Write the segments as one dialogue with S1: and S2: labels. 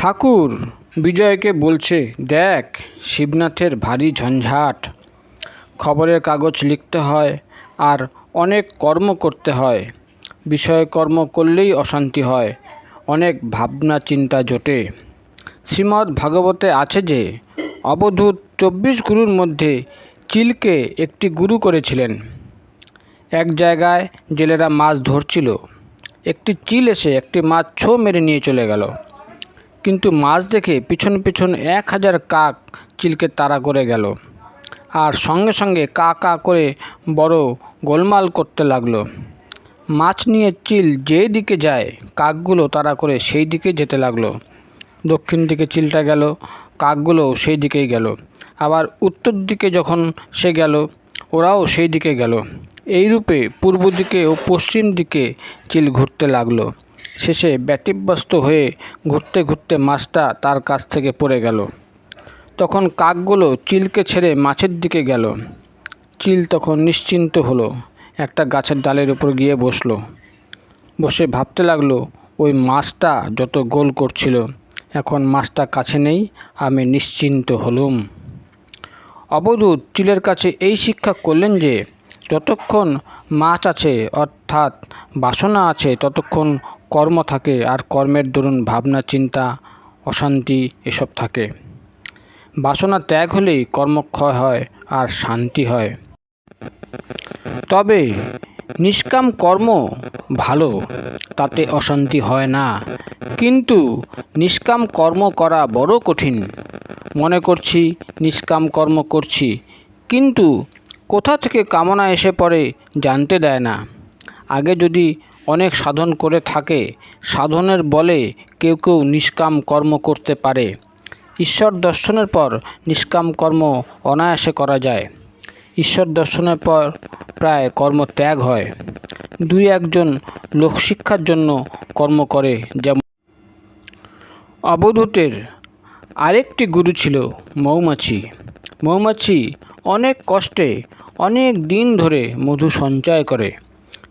S1: ঠাকুর বিজয়কে বলছে, দেখ, শিবনাথের ভারী ঝঞ্ঝাট। খবরের কাগজ লিখতে হয় আর অনেক কর্ম করতে হয়। বিষয়কর্ম করলেই অশান্তি হয়। অনেক ভাবনা চিন্তা জোটে। শ্রীমদ্ ভাগবতে আছে যে, অবধূত চব্বিশ গুরুর মধ্যে চিলকে একটি গুরু করেছিলেন। এক জায়গায় জেলেরা মাছ ধরছিল। একটি চিল এসে একটি মাছ ছো মেরে নিয়ে চলে গেল। কিন্তু মাছ দেখে পিছন পিছন এক হাজার কাক চিলকে তাড়া করে গেল। আর সঙ্গে সঙ্গে কা কা করে বড় গোলমাল করতে লাগল। মাছ নিয়ে চিল যেই দিকে যায়, কাকগুলো তাড়া করে সেই দিকে যেতে লাগল। দক্ষিণ দিকে চিলটা গেল, কাকগুলো সেই দিকেই গেল। আবার উত্তর দিকে যখন সে গেল, ওরাও সেই দিকে গেল। এইরূপে পূর্ব দিকে ও পশ্চিম দিকে চিল ঘুরতে লাগল। শেষে ব্যতিব্যস্ত হয়ে ঘুরতে ঘুরতে মাছটা তার কাছ থেকে পড়ে গেল। তখন কাকগুলো চিলকে ছেড়ে মাছের দিকে গেল। চিল তখন নিশ্চিন্ত হলো, একটা গাছের ডালের উপর গিয়ে বসল। বসে ভাবতে লাগল, ওই মাছটা যত গোল করছিল, এখন মাছটা কাছে নেই, আমি নিশ্চিন্ত হলুম। অবধূত চিলের কাছে এই শিক্ষা করলেন যে, যতক্ষণ মাছ আছে, অর্থাৎ বাসনা আছে, ততক্ষণ কর্ম থাকে আর কর্মের দরুন ভাবনা, চিন্তা, অশান্তি এসব থাকে। বাসনা ত্যাগ হলেই কর্মক্ষয় হয় আর শান্তি হয়। তবে নিষ্কাম কর্ম ভালো, তাতে অশান্তি হয় না। কিন্তু নিষ্কাম কর্ম করা বড় কঠিন। মনে করছি, নিষ্কাম কর্ম করছি, কিন্তু কোথা থেকে কামনা এসে পড়ে জানতে দেয় না। আগে যদি অনেক সাধন করে থাকে, সাধনের বলে কেউ কেউ নিষ্কাম কর্ম করতে পারে। ঈশ্বর দর্শনের পর নিষ্কাম কর্ম অনায়াসে করা যায়। ঈশ্বর দর্শনের পর প্রায় কর্ম ত্যাগ হয়। দুই একজন লোকশিক্ষার জন্য কর্ম করে, যেমন অবধূতের আরেকটি গুরু ছিল মৌমাছি। মৌমাছি অনেক কষ্টে, অনেক দিন ধরে মধু সঞ্চয় করে।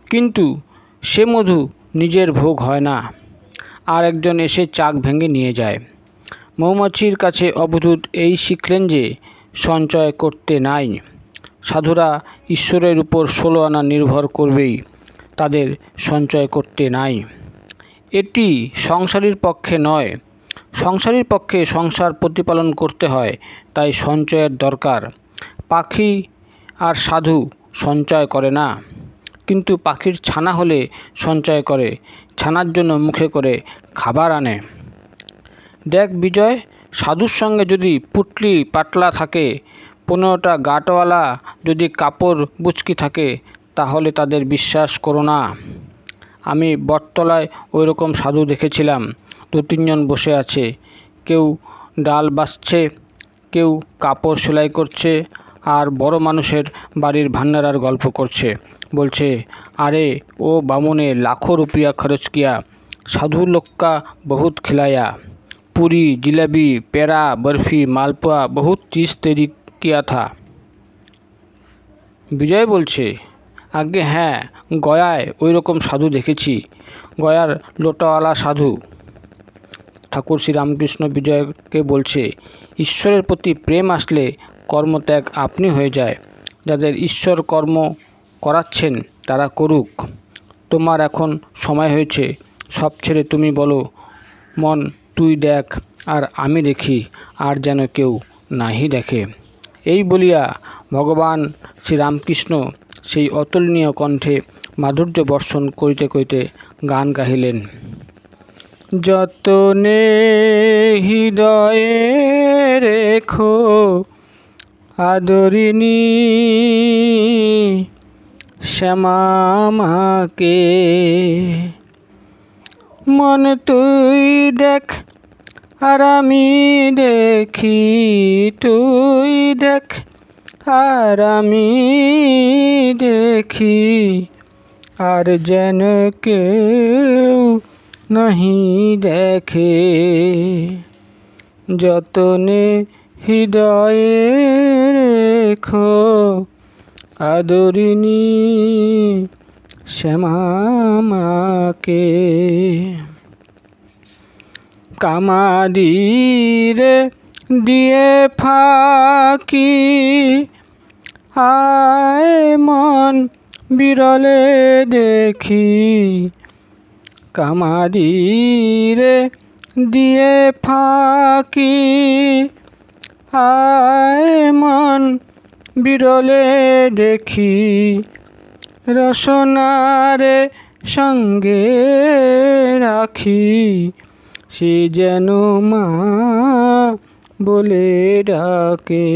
S1: কিন্তু সে মধু নিজের ভোগ হয় না। আর একজন এসে চাক ভেঙে নিয়ে যায়। মৌমাছির কাছে অবধূত এই শিখলেন যে সঞ্চয় করতে নাই। সাধুরা ঈশ্বরের উপর ষোলো আনা নির্ভর করবেই, তাদের সঞ্চয় করতে নাই। এটি সংসারীর পক্ষে নয়। সংসারীর পক্ষে সংসার প্রতিপালন করতে হয়, তাই সঞ্চয়ের দরকার। পাখি আর সাধু সঞ্চয় করে না। কিন্তু পাখির ছানা হলে সঞ্চয় করে, ছানার জন্য মুখে করে খাবার আনে। দেখ বিজয়, সাধুর সঙ্গে যদি পুটলি পাতলা থাকে, পনেরোটা গাটওয়ালা যদি কাপড় বুচকি থাকে, তাহলে তাদের বিশ্বাস করো না। আমি বটতলায় ওই রকম সাধু দেখেছিলাম, দু তিনজন বসে আছে। কেউ ডাল বাছছে কেউ কাপড় সেলাই করছে, আর বড় মানুষের বাড়ির ভান্ডারার গল্প করছে। বলছে আরে ও বামনে লাখো রুপিয়া খরচ কিয়া সাধু লোক্কা বহুত खिलाया पूरी जिलेबी पेड़ा बर्फी मालपुआ बहुत चीज़ तैरी किया था বিজয় বলছে আগে হ্যাঁ গয়ায় ওই রকম সাধু দেখেছি গয়ার লোটাওয়ালা সাধু ঠাকুর শ্রী রামকৃষ্ণ বিজয়কে বলছে ঈশ্বরের প্রতি প্রেম আসলে কর্মত্যাগ আপনি হয়ে যায় যাদের ঈশ্বর কর্ম করাচ্ছেন, তারা করুক। তোমার এখন সময় হয়েছে। সব ছেড়ে তুমি বলো, মন তুই দেখ, আর আমি দেখি, আর যেন কেউ নাহি দেখে। এই বলিয়া ভগবান শ্রীরামকৃষ্ণ সেই অতুলনীয় কণ্ঠে মাধুর্য বর্ষণ করিতে করিতে গান গাহিলেন। যতনে হৃদয়ে রেখো আদরিনী শ্যামাকে মন তুই দেখ, আর আমি দেখি তুই দেখ, আর আমি দেখি, আর যেন কেউ নাহি দেখে। যতনে হৃদয়ে রেখো আদরিনী শ্যামাকে কামাদিরে দিয়ে ফাঁকি আয় মন বিরলে দেখি। কামাদিরে দিয়ে ফাঁকি আয় মন বিরলে দেখি রসনারে সঙ্গে রাখি। সে যেন মা বলে ডাকে।